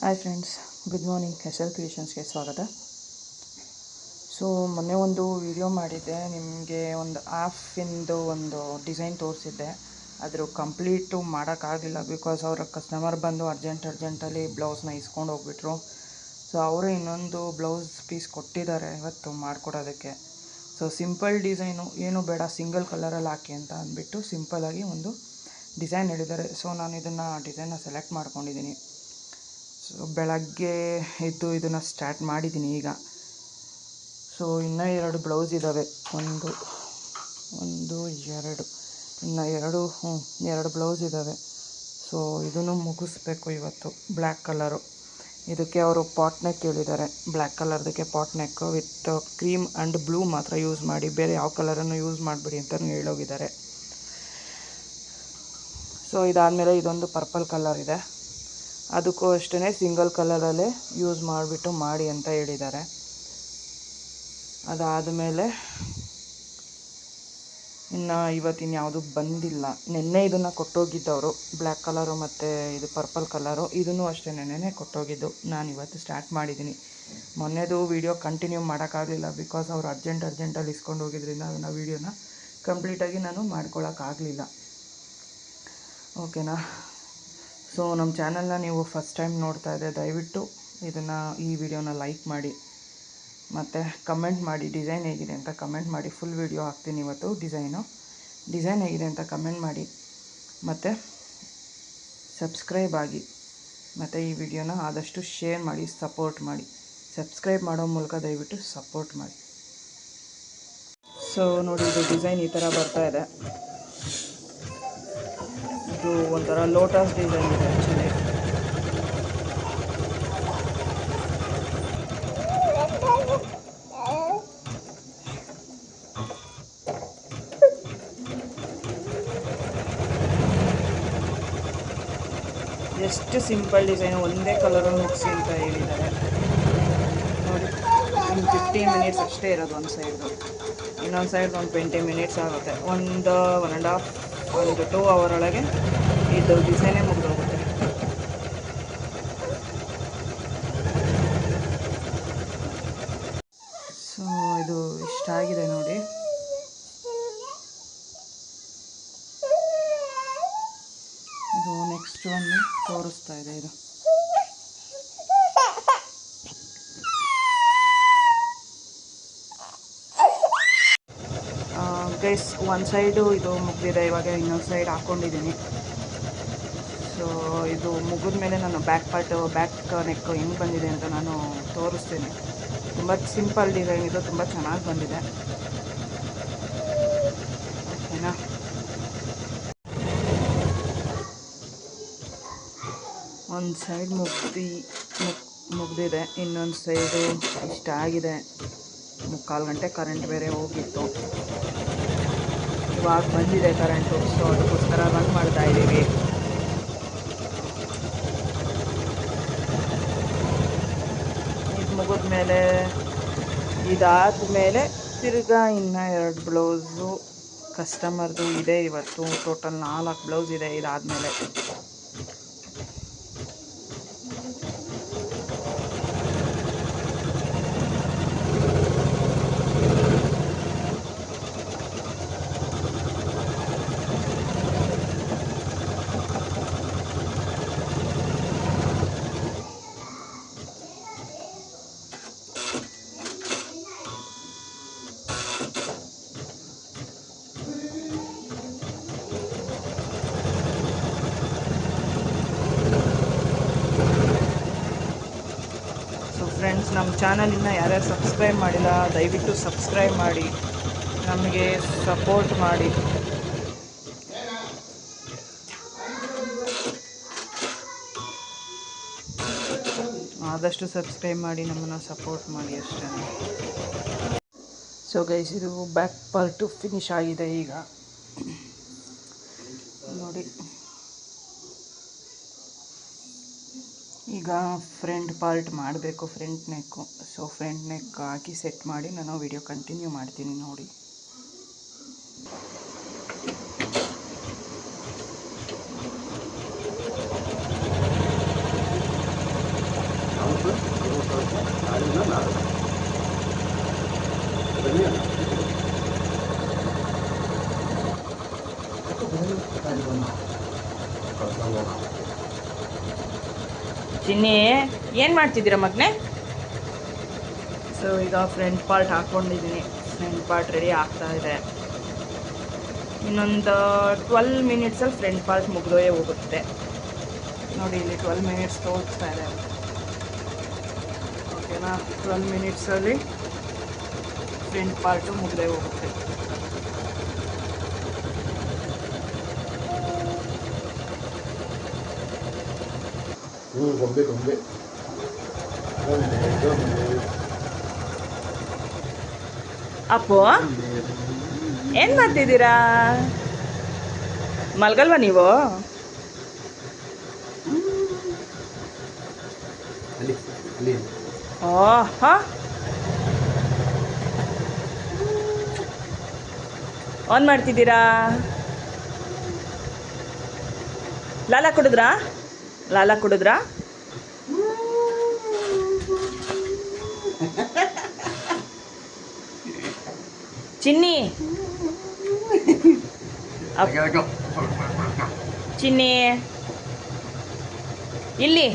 Hi friends good morning S L ಕ್ರಿಯೇಷನ್ಸ್ಗೆ ಸ್ವಾಗತ. So ಮೊನ್ನೆ ಒಂದು ವಿಡಿಯೋ ಮಾಡಿದ್ದೆ. ನಿಮಗೆ ಒಂದು ಆಫಿಂದು ಒಂದು ಡಿಸೈನ್ ತೋರಿಸಿದ್ದೆ. ಅದ್ರ ಕಂಪ್ಲೀಟು ಮಾಡೋಕ್ಕಾಗಲಿಲ್ಲ ಬಿಕಾಸ್ ಅವರ ಕಸ್ಟಮರ್ ಬಂದು ಅರ್ಜೆಂಟ್ ಅರ್ಜೆಂಟಲ್ಲಿ ಬ್ಲೌಸ್ನ ಇಸ್ಕೊಂಡು ಹೋಗ್ಬಿಟ್ರು. ಸೊ ಅವರು ಇನ್ನೊಂದು ಬ್ಲೌಸ್ ಪೀಸ್ ಕೊಟ್ಟಿದ್ದಾರೆ ಇವತ್ತು ಮಾಡಿಕೊಡೋದಕ್ಕೆ. ಸೊ ಸಿಂಪಲ್ ಡಿಸೈನು ಏನು ಬೇಡ ಸಿಂಗಲ್ ಕಲರಲ್ಲಿ ಹಾಕಿ ಅಂತ ಅಂದ್ಬಿಟ್ಟು ಸಿಂಪಲಾಗಿ ಒಂದು ಡಿಸೈನ್ ಹೇಳಿದ್ದಾರೆ. ಸೊ ನಾನು ಇದನ್ನು ಡಿಸೈನ್ನ ಸೆಲೆಕ್ಟ್ ಮಾಡ್ಕೊಂಡಿದ್ದೀನಿ. ಸೊ ಬೆಳಗ್ಗೆ ಎದ್ದು ಇದನ್ನು ಸ್ಟಾರ್ಟ್ ಮಾಡಿದ್ದೀನಿ ಈಗ. ಸೊ ಇನ್ನೂ ಎರಡು ಬ್ಲೌಸ್ ಇದ್ದಾವೆ ಒಂದು ಒಂದು, ಎರಡು. ಇನ್ನು ಎರಡು ಹ್ಞೂ ಎರಡು ಬ್ಲೌಸ್ ಇದ್ದಾವೆ ಸೊ ಇದನ್ನು ಮುಗಿಸ್ಬೇಕು ಇವತ್ತು. ಬ್ಲ್ಯಾಕ್ ಕಲರು ಇದಕ್ಕೆ ಅವರು ಪಾಟ್ ನೆಕ್ ಹೇಳಿದ್ದಾರೆ. Black ಕಲರ್ದಕ್ಕೆ pot neck with cream and blue ಮಾತ್ರ ಯೂಸ್ ಮಾಡಿ, ಬೇರೆ ಯಾವ ಕಲರನ್ನು ಯೂಸ್ ಮಾಡಿಬಿಡಿ ಅಂತ ಹೇಳೋಗಿದ್ದಾರೆ. ಸೊ ಇದಾದಮೇಲೆ ಇದೊಂದು ಪರ್ಪಲ್ ಕಲರ್ ಇದೆ. ಅದಕ್ಕೂ ಅಷ್ಟೇ ಸಿಂಗಲ್ ಕಲರಲ್ಲೇ ಯೂಸ್ ಮಾಡಿಬಿಟ್ಟು ಮಾಡಿ ಅಂತ ಹೇಳಿದ್ದಾರೆ. ಅದಾದಮೇಲೆ ಇನ್ನು ಇವತ್ತಿನ ಯಾವುದು ಬಂದಿಲ್ಲ. ನಿನ್ನೆ ಇದನ್ನು ಕೊಟ್ಟೋಗಿದ್ದವರು, ಬ್ಲ್ಯಾಕ್ ಕಲರು ಮತ್ತು ಇದು ಪರ್ಪಲ್ ಕಲರು, ಇದನ್ನು ಅಷ್ಟೇ ನೆನ್ನೆನೇ ಕೊಟ್ಟೋಗಿದ್ದು. ನಾನು ಇವತ್ತು ಸ್ಟಾರ್ಟ್ ಮಾಡಿದ್ದೀನಿ. ಮೊನ್ನೆದು ವೀಡಿಯೋ ಕಂಟಿನ್ಯೂ ಮಾಡೋಕ್ಕಾಗಲಿಲ್ಲ ಬಿಕಾಸ್ ಅವ್ರು ಅರ್ಜೆಂಟ್ ಅರ್ಜೆಂಟಲ್ಲಿ ಇಸ್ಕೊಂಡು ಹೋಗಿದ್ರಿಂದ ಅದನ್ನು ವೀಡಿಯೋನ ಕಂಪ್ಲೀಟಾಗಿ ನಾನು ಮಾಡ್ಕೊಳ್ಳೋಕ್ಕಾಗಲಿಲ್ಲ ಓಕೆನಾ? ಸೊ ನಮ್ಮ ಚಾನಲ್ನ ನೀವು ಫಸ್ಟ್ ಟೈಮ್ ನೋಡ್ತಾ ಇದ್ದರೆ ದಯವಿಟ್ಟು ಇದನ್ನು ಈ ವಿಡಿಯೋನ ಲೈಕ್ ಮಾಡಿ. ಮತ್ತು ಕಮೆಂಟ್ ಮಾಡಿ ಡಿಸೈನ್ ಹೇಗಿದೆ ಅಂತ ಕಮೆಂಟ್ ಮಾಡಿ. ಫುಲ್ ವಿಡಿಯೋ ಹಾಕ್ತೀನಿ ಇವತ್ತು ಡಿಸೈನು ಡಿಸೈನ್ ಹೇಗಿದೆ ಅಂತ ಕಮೆಂಟ್ ಮಾಡಿ. ಮತ್ತು ಸಬ್ಸ್ಕ್ರೈಬ್ ಆಗಿ. ಮತ್ತು ಈ ವಿಡಿಯೋನ ಆದಷ್ಟು ಶೇರ್ ಮಾಡಿ ಸಪೋರ್ಟ್ ಮಾಡಿ. ಸಬ್ಸ್ಕ್ರೈಬ್ ಮಾಡೋ ಮೂಲಕ ದಯವಿಟ್ಟು ಸಪೋರ್ಟ್ ಮಾಡಿ. ಸೊ ನೋಡಿ ಇದು ಡಿಸೈನ್ ಈ ಥರ ಬರ್ತಾ ಇದೆ. ಇದು ಒಂಥರ ಲೋಟಸ್ ಡಿಸೈನ್ ಇದೆ ಆ್ಯಕ್ಚುಲಿ. ಎಷ್ಟು ಸಿಂಪಲ್ ಡಿಸೈನ್, ಒಂದೇ ಕಲರಲ್ಲಿ ಮುಗಿಸಿ ಅಂತ ಹೇಳಿದ್ದಾರೆ. ನೋಡಿ ಒಂದು ಫಿಫ್ಟಿ ಮಿನಿಟ್ಸ್ ಅಷ್ಟೇ ಇರೋದು ಒಂದು ಸೈಡ್ದು. ಇನ್ನೊಂದು ಸೈಡ್ ಒಂದು ಟ್ವೆಂಟಿ ಮಿನಿಟ್ಸ್ ಆಗುತ್ತೆ. ಒಂದು ಒನ್ ಆ್ಯಂಡ್ ಹಾಫ್ ಒಂದು ಟೂ ಅವರ್ ಒಳಗೆ ಇದು ಡಿಸೈನೇ ಮುಗಿದೋಗುತ್ತೆ. ಸೊ, ಇದು ಇಷ್ಟ ಆಗಿದೆ ನೋಡಿ. ಇದು ನೆಕ್ಸ್ಟ್ ಒಂದು ತೋರಿಸ್ತಾ ಇದೆ ಇದು. ಗೈಸ್ ಒಂದು ಸೈಡು ಇದು ಮುಗಿದಿದೆ, ಇವಾಗ ಇನ್ನೊಂದು ಸೈಡ್ ಹಾಕ್ಕೊಂಡಿದ್ದೀನಿ ಇದು ಮುಗಿದ ಮೇಲೆ ನಾನು ಬ್ಯಾಕ್ ಪಾರ್ಟು ಬ್ಯಾಕ್ ನೆಕ್ ಹೆಂಗೆ ಬಂದಿದೆ ಅಂತ ನಾನು ತೋರಿಸ್ತೀನಿ. ತುಂಬ ಸಿಂಪಲ್ ಡಿಸೈನ್ ಇದು, ತುಂಬ ಚೆನ್ನಾಗಿ ಬಂದಿದೆ. ಓಕೆನಾ ಒಂದು ಸೈಡ್ ಮುಗ್ದು, ಮುಗ್, ಮುಗ್ದಿದೆ, ಇನ್ನೊಂದು ಸೈಡು ಇಷ್ಟ ಆಗಿದೆ. ಮುಕ್ಕಾಲು ಗಂಟೆ ಕರೆಂಟ್ ಬೇರೆ ಹೋಗಿತ್ತು. ಇವಾಗ ಬಂದಿದೆ ಕರೆಂಟು ಸೊ ಅದಕ್ಕೋಸ್ಕರ ರನ್ ಮಾಡ್ತಾ ಇದ್ದೀವಿ ಮುಗಿದ್ಮೇಲೆ ಇದಾದಮೇಲೆ ತಿರ್ಗಾ ಇನ್ನು ಎರಡು ಬ್ಲೌಸು ಕಸ್ಟಮರ್ದು ಇದೆ ಇವತ್ತು. ಟೋಟಲ್ ನಾಲ್ಕು ಬ್ಲೌಸ್ ಇದೆ ಇದಾದಮೇಲೆ ಸೊ ಫ್ರೆಂಡ್ಸ್ ನಮ್ಮ ಚಾನಲ್ ಇನ್ನೂ ಯಾರ್ಯಾರು ಸಬ್ಸ್ಕ್ರೈಬ್ ಮಾಡಿಲ್ಲ, ದಯವಿಟ್ಟು ಸಬ್ಸ್ಕ್ರೈಬ್ ಮಾಡಿ, ನಮಗೆ ಸಪೋರ್ಟ್ ಮಾಡಿ. ಆದಷ್ಟು ಸಬ್ಸ್ಕ್ರೈಬ್ ಮಾಡಿ, ನಮ್ಮನ್ನು ಸಪೋರ್ಟ್ ಮಾಡಿ ಅಷ್ಟೇ. ಸೊ ಗೈಸ್ ಇದು ಬ್ಯಾಕ್ ಪಾರ್ಟು ಫಿನಿಶ್ ಆಗಿದೆ ಈಗ. ನೋಡಿ. ಈಗ ಫ್ರಂಟ್ ಪಾರ್ಟ್ ಮಾಡಬೇಕು, front neck. So, front neck ಹಾಕಿ ಸೆಟ್ ಮಾಡಿ ನಾನು ವಿಡಿಯೋ ಕಂಟಿನ್ಯೂ ಮಾಡ್ತೀನಿ ನೋಡಿ ನಾಡಿನ ನಾಡು ಬನ್ನಿ ಅಣ್ಣ. ಯಾಕೋ ಬನ್ನಿ, ಕಾಯ್ದು ಬನ್ನ. ಕರ್ಕೊಂಡು ಹೋಗೋಣ. ಚಿನ್ನಿ ಏನು ಮಾಡ್ತಿದ್ದೀರ ಮಗನೆ? ಸೊ ಈಗ ಫ್ರೆಂಟ್ ಪಾರ್ಟ್ ಹಾಕ್ಕೊಂಡಿದ್ದೀನಿ ಫ್ರೆಂಡ್ ಪಾರ್ಟ್ ರೆಡಿ ಆಗ್ತಾ ಇದೆ. ಇನ್ನೊಂದು ಟ್ವೆಲ್ ಮಿನಿಟ್ಸಲ್ಲಿ ಫ್ರೆಂಟ್ ಪಾರ್ಟ್ ಮುಗ್ದೋಯೇ ಹೋಗುತ್ತೆ. ನೋಡಿ, ಇಲ್ಲಿ ಟ್ವೆಲ್ ಮಿನಿಟ್ಸ್ ತೋರಿಸ್ತಾ ಇದೆ. ಓಕೆನಾ ಟ್ವೆಲ್ ಮಿನಿಟ್ಸಲ್ಲಿ ಫ್ರೆಂಟ್ ಪಾರ್ಟು ಮುಗ್ದೇ ಹೋಗುತ್ತೆ. ಗೊಂಬೆ ಗೊಂಬೆ ಅಪ್ಪು ಏನು ಮಾಡ್ತಿದ್ದೀರಾ ಮಲ್ಗಲ್ವಾ ನೀವು ಓಹ ಆನ್ ಮಾಡ್ತಿದ್ದೀರಾ? ಲಾಲ ಕುಡಿದ್ರಾ? ಲಾಲ ಕುಡಿದ್ರಾ? ಚಿನ್ನಿ. ಚಿನ್ನಿ. ಇಲ್ಲಿ.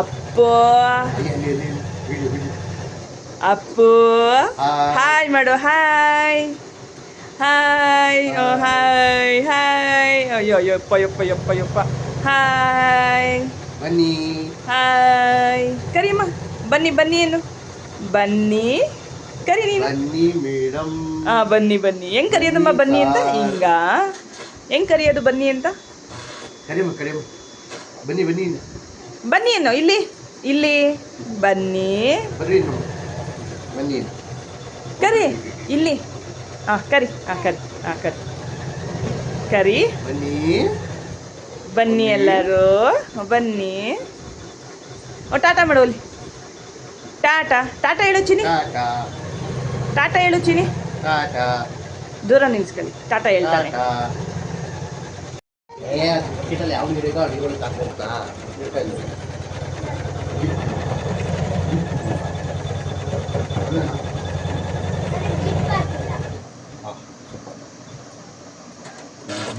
ಅಪ್ಪ. ಅಪ್ಪು. ಹಾಯ್. ಹಾಯ್ ಮಾಡು ಹಾಯ್ ಹಾಯ್ ಓ ಹಾಯ್ ಹಾಯ್ ಅಯ್ಯೋ ಅಯ್ಯಪ್ಪ ಯಪ್ಪ ಯಪ್ಪ ಯಪ್ಪ ಹಾಯ್ ಬನ್ನಿ. ಹಾಯ್ ಕರಿಯಮ್ಮ ಬನ್ನಿ ಬನ್ನಿ ಏನು? ಬನ್ನಿ. ಕರಿ ನೀನು. ಬನ್ನಿ ಮೇಡಮ್ ಹಾ ಬನ್ನಿ ಬನ್ನಿ. ಹೆಂಗ್ ಕರಿಯೋದಮ್ಮ ಬನ್ನಿ ಅಂತ? ಹಿಂಗ. ಹೆಂಗ್ ಕರಿಯೋದು ಬನ್ನಿ ಅಂತ? ಕರಿಯಮ್ಮ ಕರಿಯಮ್ಮ. ಬನ್ನಿ ಬನ್ನಿ. ಬನ್ನಿ ಏನು? ಇಲ್ಲಿ. ಇಲ್ಲಿ. ಬನ್ನಿ. ಬರ್ರಿ ಬನ್ನಿ. ಕರಿ. ಇಲ್ಲಿ. ಹಾಂ ಕರಿ. ಹಾಂ ಕರಿ. ಹಾಂ ಕರಿ. ಕರಿ. ಬನ್ನಿ. ಬನ್ನಿ ಎಲ್ಲರೂ. ಬನ್ನಿ. ಓ ಟಾಟಾ ಮಾಡು ಅಲ್ಲಿ. ಟಾಟಾ. ಟಾಟಾ ಹೇಳು ಚಿನಿ ಟಾಟಾ. ಟಾಟಾ ಹೇಳು ಚಿನಿ ಟಾಟಾ. ದೂರ ನಿಲ್ಸ್ಕೊಳ್ಳಿ. ಟಾಟಾ ಹೇಳ್ತಾನೆ ಟಾಟಾ ಏ ಕಿಟಲ್ಲಿ ಯಾವ ನೀರಿಗೋ ಅಡಿಗಳು ತಾಕೋಗ್ತಾ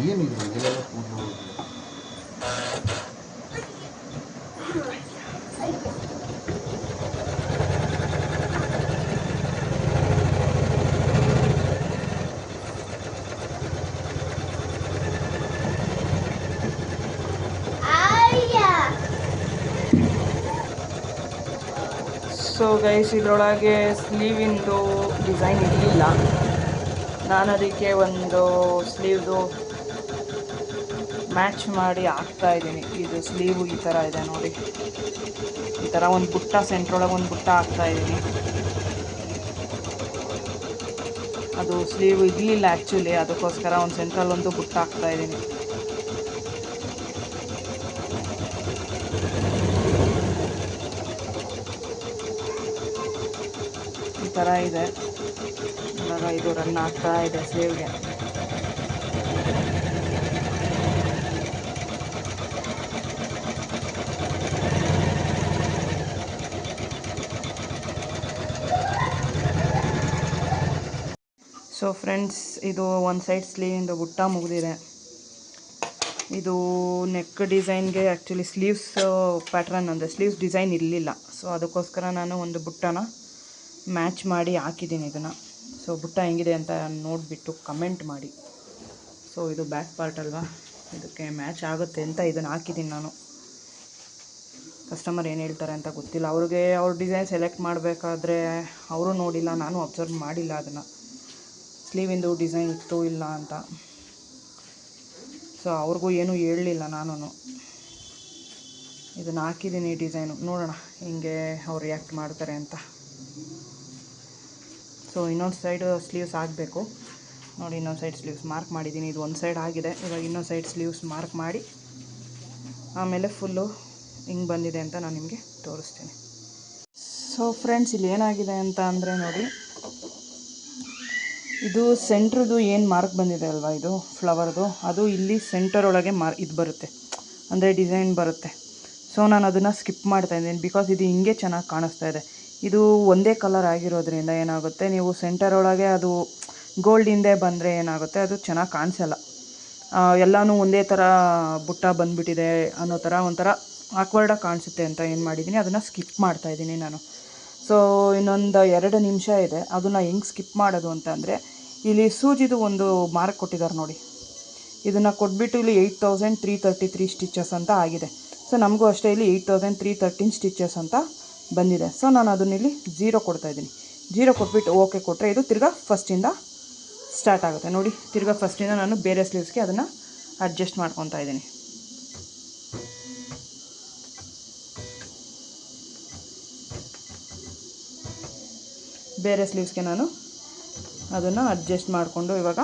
ಏನಿದೆ ಇದೆಲ್ಲ ಕೂದಲು ಸೊ ಗೈಸ್ ಇದರೊಳಗೆ ಸ್ಲೀವಿಂದು ಡಿಸೈನ್ ಇರಲಿಲ್ಲ. ನಾನು ಅದಕ್ಕೆ ಒಂದು ಸ್ಲೀವ್ದು ಮ್ಯಾಚ್ ಮಾಡಿ ಹಾಕ್ತಾ ಇದ್ದೀನಿ. ಇದು ಸ್ಲೀವು ಈ ಥರ ಇದೆ ನೋಡಿ. ಈ ಥರ ಒಂದು ಬುಟ್ಟ ಸೆಂಟ್ರೊಳಗೆ ಒಂದು ಬುಟ್ಟ ಹಾಕ್ತಾ ಇದ್ದೀನಿ. ಅದು ಸ್ಲೀವ್ ಇರಲಿಲ್ಲ ಆ್ಯಕ್ಚುಲಿ ಅದಕ್ಕೋಸ್ಕರ ಒಂದು ಸೆಂಟ್ರಲ್ ಒಂದು ಬುಟ್ಟ ಹಾಕ್ತಾ ಇದ್ದೀನಿ. ಥರ ಇದೆ. ಇವಾಗ ಇದು ರನ್ ಆಗ್ತಾ ಇದೆ ಸೇವ್ಗೆ. ಸೊ ಫ್ರೆಂಡ್ಸ್ ಇದು ಒಂದು ಸೈಡ್ ಸ್ಲೀವ್ ಇಂದ ಬುಟ್ಟ ಮುಗಿದಿದೆ. ಇದು ನೆಕ್ ಡಿಸೈನ್ಗೆ ಆ್ಯಕ್ಚುಲಿ ಸ್ಲೀವ್ಸ್ ಪ್ಯಾಟ್ರನ್ ಅಂದರೆ ಸ್ಲೀವ್ಸ್ ಡಿಸೈನ್ ಇರಲಿಲ್ಲ. ಸೊ ಅದಕ್ಕೋಸ್ಕರ ನಾನು ಒಂದು ಬುಟ್ಟನ ಮ್ಯಾಚ್ ಮಾಡಿ ಹಾಕಿದ್ದೀನಿ ಇದನ್ನು. ಸೊ ಬುಟ್ಟ ಹೆಂಗಿದೆ ಅಂತ ನೋಡಿಬಿಟ್ಟು ಕಮೆಂಟ್ ಮಾಡಿ. ಸೊ ಇದು ಬ್ಯಾಕ್ ಪಾರ್ಟ್ ಅಲ್ವಾ? ಇದಕ್ಕೆ ಮ್ಯಾಚ್ ಆಗುತ್ತೆ ಅಂತ ಇದನ್ನು ಹಾಕಿದ್ದೀನಿ ನಾನು. ಕಸ್ಟಮರ್ ಏನು ಹೇಳ್ತಾರೆ ಅಂತ ಗೊತ್ತಿಲ್ಲ. ಅವ್ರಿಗೆ ಅವ್ರ ಡಿಸೈನ್ ಸೆಲೆಕ್ಟ್ ಮಾಡಬೇಕಾದ್ರೆ ಅವರು ನೋಡಿಲ್ಲ, ನಾನು ಅಬ್ಸರ್ವ್ ಮಾಡಿಲ್ಲ ಅದನ್ನು. ಸ್ಲೀವಿಂದು ಡಿಸೈನ್ ಇತ್ತು ಇಲ್ಲ ಅಂತ. ಸೊ ಅವ್ರಿಗೂ ಏನೂ ಹೇಳಲಿಲ್ಲ ನಾನು ಇದನ್ನು ಹಾಕಿದ್ದೀನಿ ಡಿಸೈನು ನೋಡೋಣ, ಹಿಂಗೆ ಅವ್ರು ರಿಯಾಕ್ಟ್ ಮಾಡ್ತಾರೆ ಅಂತ. ಸೊ ಇನ್ನೊಂದು ಸೈಡ್ ಸ್ಲೀವ್ಸ್ ಆಗಬೇಕು ನೋಡಿ, ಇನ್ನೊಂದು ಸೈಡ್ ಸ್ಲೀವ್ಸ್ ಮಾರ್ಕ್ ಮಾಡಿದ್ದೀನಿ. ಇದು ಒಂದು ಸೈಡ್ ಆಗಿದೆ. ಇವಾಗ ಇನ್ನೊಂದು ಸೈಡ್ ಸ್ಲೀವ್ಸ್ ಮಾರ್ಕ್ ಮಾಡಿ ಆಮೇಲೆ ಫುಲ್ಲು ಹಿಂಗೆ ಬಂದಿದೆ ಅಂತ ನಾನು ನಿಮಗೆ ತೋರಿಸ್ತೀನಿ. ಸೊ ಫ್ರೆಂಡ್ಸ್ ಇಲ್ಲಿ ಏನಾಗಿದೆ ಅಂತ ಅಂದರೆ ನೋಡಿ, ಇದು ಸೆಂಟ್ರದು ಏನು ಮಾರ್ಕ್ ಬಂದಿದೆ ಅಲ್ವಾ ಇದು ಫ್ಲವರ್ದು ಅದು ಇಲ್ಲಿ ಸೆಂಟರ್ ಒಳಗೆ ಮಾರ್ ಇದು ಬರುತ್ತೆ. ಅಂದರೆ ಡಿಸೈನ್ ಬರುತ್ತೆ. ಸೊ ನಾನು ಅದನ್ನು ಸ್ಕಿಪ್ ಮಾಡ್ತಾ ಇದ್ದೀನಿ ಬಿಕಾಸ್ ಇದು ಹಿಂಗೆ ಚೆನ್ನಾಗಿ ಕಾಣಿಸ್ತಾ ಇದೆ. ಇದು ಒಂದೇ ಕಲರ್ ಆಗಿರೋದ್ರಿಂದ ಏನಾಗುತ್ತೆ, ನೀವು ಸೆಂಟರ್ ಒಳಗೆ ಅದು ಗೋಲ್ಡ್ ಹಿಂದೆ ಬಂದರೆ ಏನಾಗುತ್ತೆ, ಅದು ಚೆನ್ನಾಗಿ ಕಾಣಿಸಲ್ಲ. ಎಲ್ಲನೂ ಒಂದೇ ಥರ ಬುಟ್ಟ ಬಂದುಬಿಟ್ಟಿದೆ ಅನ್ನೋ ಥರ ಒಂಥರ ಆಕ್ವರ್ಡಾಗಿ ಕಾಣಿಸುತ್ತೆ ಅಂತ ಏನು ಮಾಡಿದ್ದೀನಿ ಅದನ್ನು ಸ್ಕಿಪ್ ಮಾಡ್ತಾ ಇದ್ದೀನಿ ನಾನು. ಸೊ ಇನ್ನೊಂದು ಎರಡು ನಿಮಿಷ ಇದೆ, ಅದನ್ನು ಹೆಂಗೆ ಸ್ಕಿಪ್ ಮಾಡೋದು ಅಂತ ಅಂದರೆ, ಇಲ್ಲಿ ಸೂಜಿದು ಒಂದು ಮಾರ್ಕ್ ಕೊಟ್ಟಿದ್ದಾರೆ ನೋಡಿ. ಇದನ್ನು ಕೊಟ್ಬಿಟ್ಟು ಇಲ್ಲಿ eight thousand three thirty three stitches ಅಂತ ಆಗಿದೆ. ಸೊ ನಮಗೂ ಅಷ್ಟೇ ಇಲ್ಲಿ eight thousand three thirteen stitches ಅಂತ ಬಂದಿದೆ. ಸೊ ನಾನು ಅದನ್ನ ಇಲ್ಲಿ ಜೀರೋ ಕೊಡ್ತಾ ಇದ್ದೀನಿ. ಜೀರೋ ಕೊಟ್ಬಿಟ್ಟು ಓಕೆ ಕೊಟ್ಟರೆ ಇದು ತಿರ್ಗಾ ಫಸ್ಟಿಂದ ಸ್ಟಾರ್ಟ್ ಆಗುತ್ತೆ. ನೋಡಿ, ತಿರ್ಗಾ ಫಸ್ಟಿಂದ ನಾನು ಬೇರೆ ಸ್ಲೀವ್ಸ್ಗೆ ಅದನ್ನು ಅಡ್ಜಸ್ಟ್ ಮಾಡ್ಕೊತಾ ಇದ್ದೀನಿ. ಬೇರೆ ಸ್ಲೀವ್ಸ್ಗೆ ನಾನು ಅದನ್ನು ಅಡ್ಜಸ್ಟ್ ಮಾಡಿಕೊಂಡು ಇವಾಗ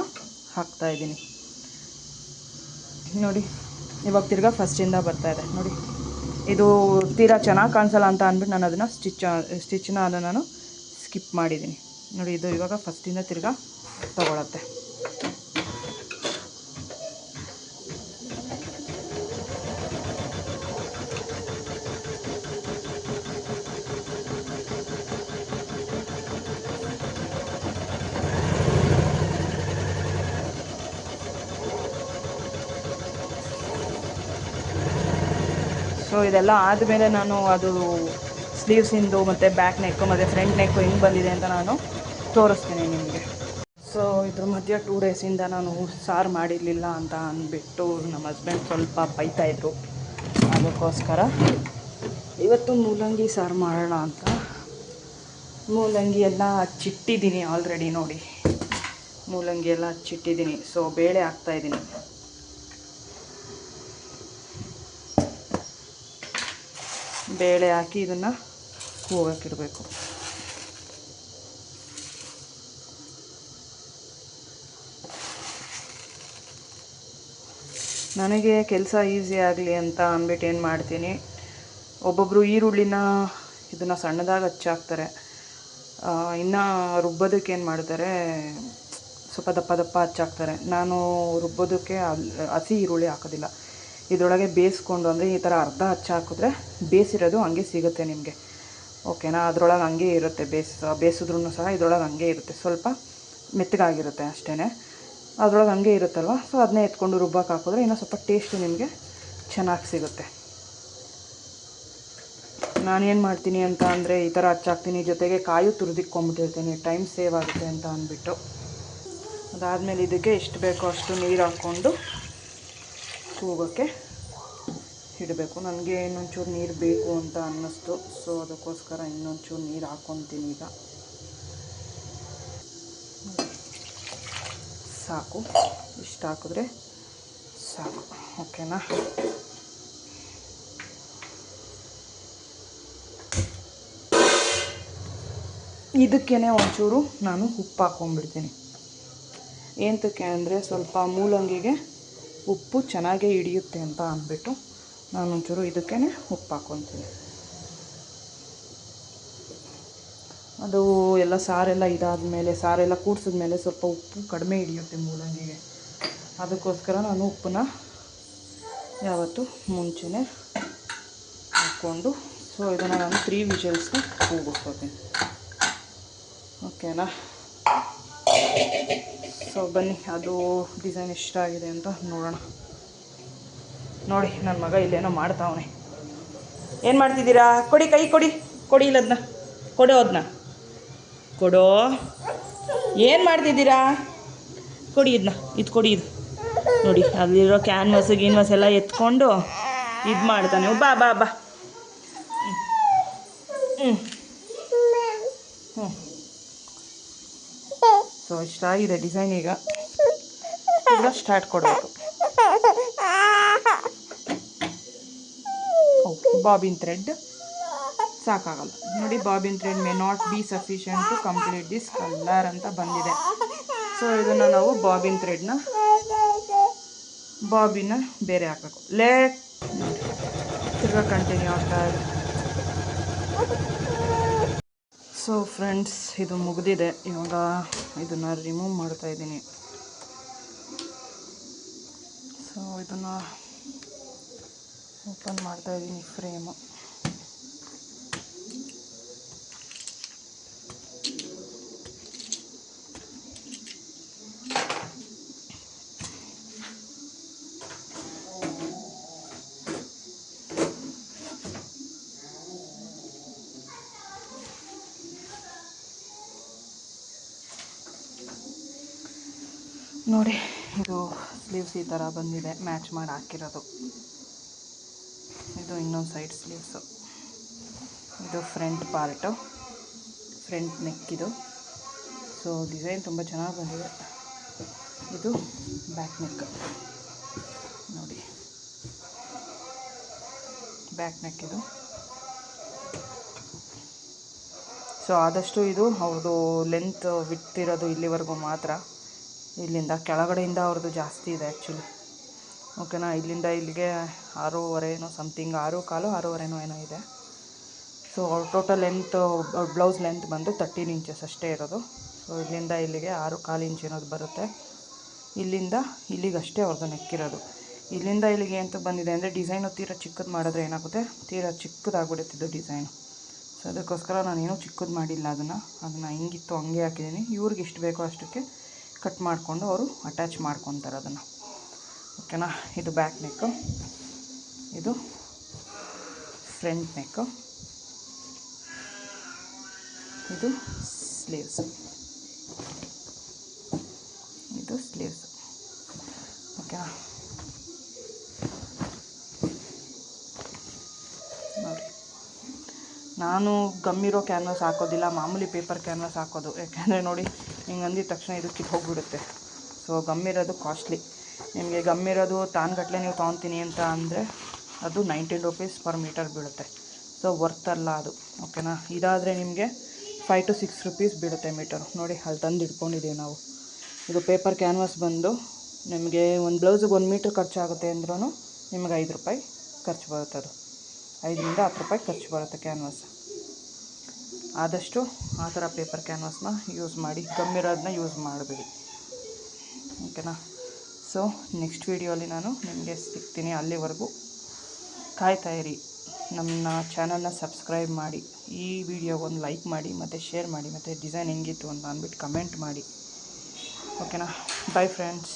ಹಾಕ್ತಾಯಿದ್ದೀನಿ ನೋಡಿ, ಇವಾಗ ತಿರ್ಗಾ ಫಸ್ಟಿಂದ ಬರ್ತಾ ಇದೆ. ನೋಡಿ. ಇದು ತೀರಾ ಚೆನ್ನಾಗಿ ಕಾಣಿಸಲ್ಲ ಅಂತ ಅಂದ್ಬಿಟ್ಟು ನಾನು ಅದನ್ನು ಸ್ಟಿಚ್, ಸ್ಟಿಚ್ನ ಅದನ್ನು ನಾನು ಸ್ಕಿಪ್ ಮಾಡಿದ್ದೀನಿ. ನೋಡಿ, ಇದು ಇವಾಗ ಫಸ್ಟಿಂದ ತಿರ್ಗಾ ತಗೊಳತ್ತೆ. ಇದೆಲ್ಲ ಆದಮೇಲೆ ನಾನು ಅದು ಸ್ಲೀವ್ಸಿಂದು ಮತ್ತು ಬ್ಯಾಕ್ ನೆಕ್ಕು ಮತ್ತು ಫ್ರಂಟ್ ನೆಕ್ಕು ಹೆಂಗೆ ಬಂದಿದೆ ಅಂತ ನಾನು ತೋರಿಸ್ತೀನಿ ನಿಮಗೆ. ಸೊ ಇದ್ರ ಮಧ್ಯೆ ಟೂ ಡೇಸಿಂದ ನಾನು ಸಾರು ಮಾಡಿರಲಿಲ್ಲ ಅಂತ ಅಂದ್ಬಿಟ್ಟು ನಮ್ಮ ಹಸ್ಬೆಂಡ್ ಸ್ವಲ್ಪ ಬೈತಾಯಿದ್ರು ಅದಕ್ಕೋಸ್ಕರ ಇವತ್ತು ಮೂಲಂಗಿ ಸಾರು ಮಾಡೋಣ ಅಂತ. ಮೂಲಂಗಿ ಎಲ್ಲ ಹಚ್ಚಿಟ್ಟಿದ್ದೀನಿ ಆಲ್ರೆಡಿ ನೋಡಿ. ಮೂಲಂಗಿ ಎಲ್ಲ ಹಚ್ಚಿಟ್ಟಿದ್ದೀನಿ ಸೊ ಬೇಳೆ ಹಾಕ್ತಾಯಿದ್ದೀನಿ ಬೇಳೆ ಹಾಕಿ ಇದನ್ನು ಹೋಗಕ್ಕಿಡಬೇಕು ನನಗೆ ಕೆಲಸ ಈಸಿ ಆಗಲಿ ಅಂತ ಅಂದ್ಬಿಟ್ಟು ಏನು ಮಾಡ್ತೀನಿ ಒಬ್ಬೊಬ್ಬರು ಈರುಳ್ಳಿನ ಇದನ್ನು ಸಣ್ಣದಾಗಿ ಹಚ್ಚಾಕ್ತಾರೆ ಇನ್ನು ರುಬ್ಬೋದಕ್ಕೆ ಏನು ಮಾಡ್ತಾರೆ, ಸ್ವಲ್ಪ ದಪ್ಪ ದಪ್ಪ ಹಚ್ಚಾಕ್ತಾರೆ ನಾನು ರುಬ್ಬೋದಕ್ಕೆ ಹಸಿ ಈರುಳ್ಳಿ ಹಾಕೋದಿಲ್ಲ. ಇದರೊಳಗೆ ಬೇಯಿಸ್ಕೊಂಡು ಅಂದರೆ ಈ ಥರ ಅರ್ಧ ಹಚ್ಚ ಹಾಕಿದ್ರೆ ಬೇಯಿಸಿರೋದು ಹಂಗೆ ಸಿಗುತ್ತೆ ನಿಮಗೆ. ಓಕೆನಾ ಅದರೊಳಗೆ ಹಂಗೆ ಇರುತ್ತೆ ಬೇಯಿಸ್ ಬೇಯಿಸಿದ್ರೂ ಸಹ ಇದ್ರೊಳಗೆ ಹಂಗೆ ಇರುತ್ತೆ. ಸ್ವಲ್ಪ ಮೆತ್ತಗಾಗಿರುತ್ತೆ ಅಷ್ಟೇ ಅದರೊಳಗೆ ಹಂಗೆ ಇರುತ್ತಲ್ವ? ಸೊ ಅದನ್ನೇ ಎತ್ಕೊಂಡು ರುಬ್ಬಕ್ಕೆ ಹಾಕಿದ್ರೆ ಇನ್ನೂ ಸ್ವಲ್ಪ ಟೇಸ್ಟು ನಿಮಗೆ ಚೆನ್ನಾಗಿ ಸಿಗುತ್ತೆ. ನಾನೇನು ಮಾಡ್ತೀನಿ ಅಂತ ಅಂದರೆ ಈ ಥರ ಹಚ್ಚಾಕ್ತೀನಿ ಜೊತೆಗೆ ಕಾಯು ತುರಿದಿಕ್ಕೊಂಬಿಟ್ಟಿರ್ತೀನಿ ಟೈಮ್ ಸೇವ್ ಆಗುತ್ತೆ ಅಂತ ಅಂದ್ಬಿಟ್ಟು. ಅದಾದಮೇಲೆ ಇದಕ್ಕೆ ಎಷ್ಟು ಬೇಕೋ ಅಷ್ಟು ನೀರು ಹಾಕ್ಕೊಂಡು ಕೂಗೋಕ್ಕೆ ಇಡಬೇಕು ನನಗೆ ಇನ್ನೊಂಚೂರು ನೀರು ಬೇಕು ಅಂತ ಅನ್ನಿಸ್ತು. ಸೊ ಅದಕ್ಕೋಸ್ಕರ ಇನ್ನೊಂಚೂರು ನೀರು ಹಾಕ್ಕೊತೀನಿ ಈಗ. ಸಾಕು. ಇಷ್ಟು ಹಾಕಿದ್ರೆ ಸಾಕು. ಓಕೆನಾ? ಇದಕ್ಕೇ ಒಂಚೂರು ನಾನು ಉಪ್ಪು ಹಾಕ್ಕೊಂಡ್ಬಿಡ್ತೀನಿ. ಏಂತಕ್ಕೆ ಅಂದರೆ ಸ್ವಲ್ಪ ಮೂಲಂಗಿಗೆ ಉಪ್ಪು ಚೆನ್ನಾಗೇ ಹಿಡಿಯುತ್ತೆ ಅಂತ ಅಂದ್ಬಿಟ್ಟು ನಾನು ಒಂಚೂರು ಇದಕ್ಕೇ ಉಪ್ಪು ಹಾಕ್ಕೊತೀನಿ ಅದು ಎಲ್ಲ ಸಾರೆಲ್ಲ ಇದಾದಮೇಲೆ, ಸಾರೆಲ್ಲ ಕೂಡ್ಸಿದ್ಮೇಲೆ ಸ್ವಲ್ಪ ಉಪ್ಪು ಕಡಿಮೆ ಹಿಡಿಯುತ್ತೆ ಮೂಲಂಗಿಗೆ. ಅದಕ್ಕೋಸ್ಕರ ನಾನು ಉಪ್ಪನ್ನ ಯಾವತ್ತು ಮುಂಚೆನೇ ಹಾಕ್ಕೊಂಡು, ಸೊ ಇದನ್ನು ನಾನು ತ್ರೀ ವಿಷಲ್ಸ್ನ ಕೂಗಿಸ್ಕೋತೀನಿ ಓಕೆನಾ? ಸೊ ಬನ್ನಿ, ಅದು ಡಿಸೈನ್ ಎಷ್ಟಾಗಿದೆ ಅಂತ ನೋಡೋಣ. ನೋಡಿ ನನ್ನ ಮಗ ಇಲ್ಲೇನೋ ಮಾಡ್ತಾವನೆ. ಏನು ಮಾಡ್ತಿದ್ದೀರಾ? ಕೊಡಿ, ಕೈ ಕೊಡಿ. ಕೊಡಿ ಇಲ್ಲದನ್ನ ಕೊಡೋ ಅದನ್ನ ಕೊಡೋ. ಏನು ಮಾಡ್ತಿದ್ದೀರಾ? ಕೊಡಿ ಇದನ್ನ ಇದು ಕೊಡಿ ಇದು. ನೋಡಿ, ಅಲ್ಲಿರೋ ಕ್ಯಾನ್ವಾಸ್ ಗೀನ್ವಾಸ್ ಎಲ್ಲ ಎತ್ಕೊಂಡು ಇದು ಮಾಡ್ತಾನೆ. ಬಾ ಬಾ ಬಾ. ಹ್ಞೂ ಹ್ಞೂ ಸೊ ಇಷ್ಟಾಗಿದೆ ಡಿಸೈನ್ ಈಗ. ಈಗ ಸ್ಟಾರ್ಟ್ ಕೊಡಬೇಕು. ಬಾಬಿನ್ ಥ್ರೆಡ್ ಸಾಕಾಗಲ್ಲ. ನೋಡಿ bobbin thread may not be sufficient to complete this colour ಅಂತ ಬಂದಿದೆ. ಸೊ ಇದನ್ನು ನಾವು ಬಾಬಿನ್ ಥ್ರೆಡ್ನ ಬಾಬಿನ ಬೇರೆ ಹಾಕಬೇಕು. ಲೇಟ್ ತಿರ್ಗಾ ಕಂಟಿನ್ಯೂ ಆಗ್ತಾ ಇದೆ. ಸೊ ಫ್ರೆಂಡ್ಸ್ ಇದು ಮುಗಿದಿದೆ. ಇವಾಗ ಇದನ್ನು ರಿಮೂವ್ ಮಾಡ್ತಾ ಇದ್ದೀನಿ. ಸೊ ಇದನ್ನು ಓಪನ್ ಮಾಡ್ತಾ ಇದ್ದೀನಿ ಫ್ರೇಮು ನೋಡಿ, ಇದು ಸ್ಲೀವ್ಸ್ ಈ ಥರ ಬಂದಿದೆ. ಮ್ಯಾಚ್ ಮಾಡಿ ಹಾಕಿರೋದು. ಇದು ಇನ್ನೊಂದು ಸೈಡ್ ಸ್ಲೀವ್ಸು ಇದು ಫ್ರಂಟ್ ಪಾರ್ಟು ಫ್ರಂಟ್ ನೆಕ್ ಇದು. ಸೊ ಡಿಸೈನ್ ತುಂಬ ಚೆನ್ನಾಗಿ ಬಂದಿದೆ. ಇದು ಬ್ಯಾಕ್ ನೆಕ್ ನೋಡಿ. ಬ್ಯಾಕ್ ನೆಕ್ ಇದು. ಸೊ ಆದಷ್ಟು ಇದು ಅವ್ರದ್ದು ಲೆಂತ್ ಬಿಟ್ಟಿರೋದು ಇಲ್ಲಿವರೆಗೂ ಮಾತ್ರ. ಇಲ್ಲಿಂದ ಕೆಳಗಡೆಯಿಂದ ಅವ್ರದ್ದು ಜಾಸ್ತಿ ಇದೆ ಆ್ಯಕ್ಚುಲಿ ಓಕೆನಾ ಇಲ್ಲಿಂದ ಇಲ್ಲಿಗೆ ಆರೂವರೆ ಏನೋ ಸಮಥಿಂಗ್ ಆರು ಕಾಲು, ಆರೂವರೆನೋ ಏನೋ ಇದೆ. So total length blouse length ಬಂದು ತರ್ಟೀನ್ ಇಂಚಸ್ ಅಷ್ಟೇ ಇರೋದು. ಸೊ ಇಲ್ಲಿಂದ ಇಲ್ಲಿಗೆ ಆರು ಕಾಲು ಇಂಚ್ ಏನೋದು ಬರುತ್ತೆ. ಇಲ್ಲಿಂದ ಇಲ್ಲಿಗಷ್ಟೇ ಅವ್ರದ್ದು ನೆಕ್ಕಿರೋದು ಇಲ್ಲಿಂದ ಇಲ್ಲಿಗೆ ಅಂತ ಬಂದಿದೆ ಅಂದರೆ ಡಿಸೈನು ತೀರಾ ಚಿಕ್ಕದು ಮಾಡಿದ್ರೆ ಏನಾಗುತ್ತೆ? ತೀರಾ ಚಿಕ್ಕದಾಗ್ಬಿಡುತ್ತೆ ಇದು ಡಿಸೈನು ಸೊ ಅದಕ್ಕೋಸ್ಕರ ನಾನೇನು ಚಿಕ್ಕದು ಮಾಡಿಲ್ಲ ಅದನ್ನು. ಅದನ್ನು ಹಿಂಗಿತ್ತು, ಹಂಗೆ ಹಾಕಿದ್ದೀನಿ ಇವ್ರಿಗೆ ಎಷ್ಟು ಬೇಕೋ ಅಷ್ಟಕ್ಕೆ ಕಟ್ ಮಾಡಿಕೊಂಡು ಅವರು ಅಟ್ಯಾಚ್ ಮಾಡ್ಕೊತಾರೆ ಅದನ್ನು. ಓಕೆನಾ ಇದು ಬ್ಯಾಕ್ ನೆಕ್ಕು ಇದು ಫ್ರಂಟ್ ನೆಕ್ಕು ಇದು ಸ್ಲೀವ್ಸ್ ಇದು ಸ್ಲೀವ್ಸ್ ಓಕೆನಾ ನಾನು ಗಮ್ಮಿರೋ ಕ್ಯಾನ್ವಾಸ್ ಹಾಕೋದಿಲ್ಲ, ಮಾಮೂಲಿ ಪೇಪರ್ ಕ್ಯಾನ್ವಸ್ ಹಾಕೋದು. ಯಾಕೆಂದರೆ ನೋಡಿ ಹಿಂಗೆ ಅಂದಿದ ತಕ್ಷಣ ಇದು ಕಿತ್ತು ಹೋಗ್ಬಿಡುತ್ತೆ. ಸೊ ಗಮ್ಮಿರೋದು ಕಾಸ್ಟ್ಲಿ ನಿಮಗೆ ಗಮ್ಮಿರೋದು ತಾನ್ಗಟ್ಲೆ ನೀವು ತೊಗೊತೀನಿ ಅಂತ ಅಂದರೆ ಅದು ನೈಂಟೀನ್ ರುಪೀಸ್ ಪರ್ ಮೀಟರ್ ಬೀಳುತ್ತೆ. ಸೊ ವರ್ತ್ ಅಲ್ಲ ಅದು. ಓಕೆನಾ ಇದಾದರೆ ನಿಮಗೆ ಫೈವ್ ಟು ಸಿಕ್ಸ್ ರುಪೀಸ್ ಬೀಳುತ್ತೆ ಮೀಟರ್ ನೋಡಿ, ಅಲ್ಲಿ ತಂದು ಇಟ್ಕೊಂಡಿದ್ದೀವಿ ನಾವು. ಇದು ಪೇಪರ್ ಕ್ಯಾನ್ವಾಸ್ ಬಂದು ನಿಮಗೆ ಒಂದು ಬ್ಲೌಸಿಗೆ ಒಂದು ಮೀಟ್ರ್ ಖರ್ಚಾಗುತ್ತೆ ಅಂದ್ರೂ ನಿಮಗೆ ಐದು ರೂಪಾಯಿ ಖರ್ಚು ಬರುತ್ತೆ ಅದು ಐದರಿಂದ ಹತ್ತು ರೂಪಾಯಿ ಖರ್ಚು ಬರುತ್ತೆ ಕ್ಯಾನ್ವಾಸ್ ಆದಷ್ಟು ಆ ಥರ ಪೇಪರ್ ಕ್ಯಾನ್ವಾಸ್ನ ಯೂಸ್ ಮಾಡಿ ಗಮ್ಮಿರೋದನ್ನ ಯೂಸ್ ಮಾಡಬೇಡಿ. ಓಕೆನಾ? ಸೊ ನೆಕ್ಸ್ಟ್ ವೀಡಿಯೋಲಿ ನಾನು ನಿಮಗೆ ಸಿಗ್ತೀನಿ ಅಲ್ಲಿವರೆಗೂ. ಕಾಯ್ತಾ ಇರಿ. ನಮ್ಮ ಚಾನಲ್ನ ಸಬ್ಸ್ಕ್ರೈಬ್ ಮಾಡಿ, ಈ ವಿಡಿಯೋ ಒಂದು ಲೈಕ್ ಮಾಡಿ, ಮತ್ತು ಶೇರ್ ಮಾಡಿ, ಮತ್ತು ಡಿಸೈನ್ ಹೆಂಗಿತ್ತು ಅಂತ ಅಂದ್ಬಿಟ್ಟು ಕಮೆಂಟ್ ಮಾಡಿ. ಓಕೆನಾ? Bye friends